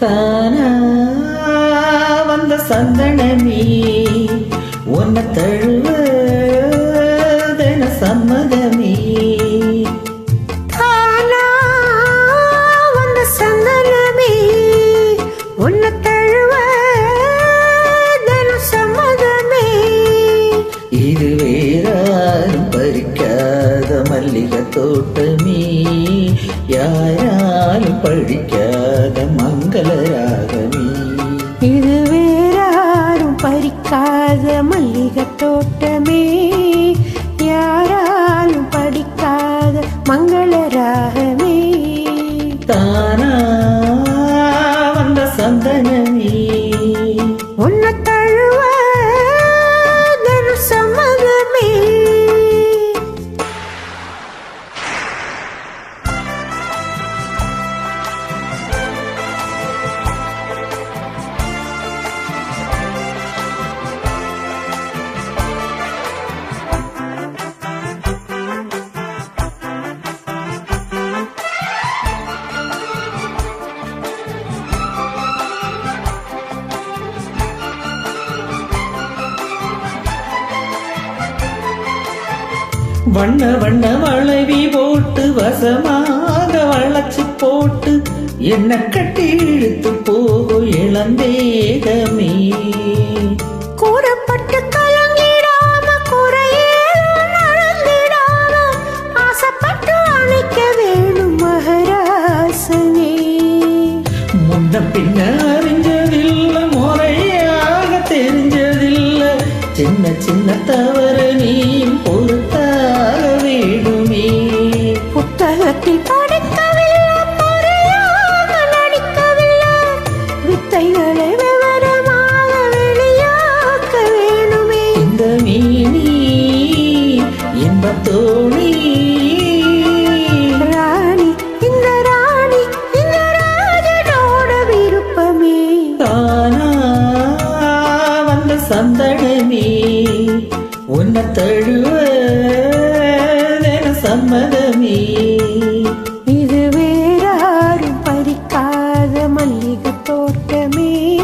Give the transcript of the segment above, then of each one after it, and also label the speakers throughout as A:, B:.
A: தானா வந்த சந்தனமே உன்னை இது வேறாரும் பறிக்காத மல்லிகை தோட்டமே. யாராலும் படிக்காத மங்கள ராகமே
B: இது வேறாரும் பறிக்காத மல்லிகை தோட்டமே. யாராலும் படிக்காத மங்கள ராகமே
A: தானா வண்ண வண்ண வளைவி போட்டு வசமாக வளைச்சு போட்டு என்ன கட்டி இழுத்து போகும் இளந்தேகமே இன்பத்தோணி
B: ராணி இந்த ராணி இந்த ராஜனோட விருப்பமே.
A: தானா வந்த சந்தனமே. உன்னை தழுவ சம்மதமே.
B: இது வேறாரும் பறிக்காத மல்லிகை தோட்டமே.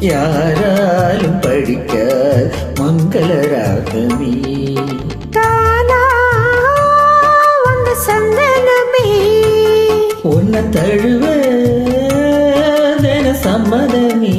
A: யாராலும் படிக்க மங்கள ராகமே தழுவ சம்மதமே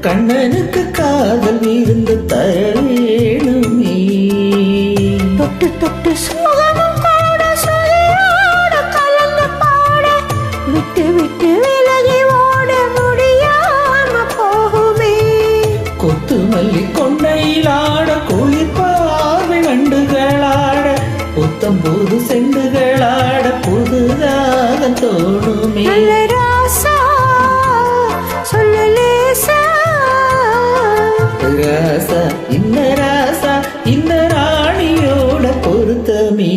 A: கண்ணனுக்கு காதல் விருந்து தர வேணுமே
B: தொட்டு தொட்டு ராசா இன்ன
A: ராசா இன்ன ராணியோட பொருத்தமே.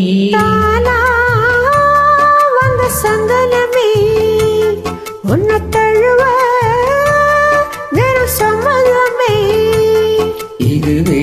A: வந்த சந்தனமே உன்னை தழுவ வெறும் சம்மதமே. இதுவே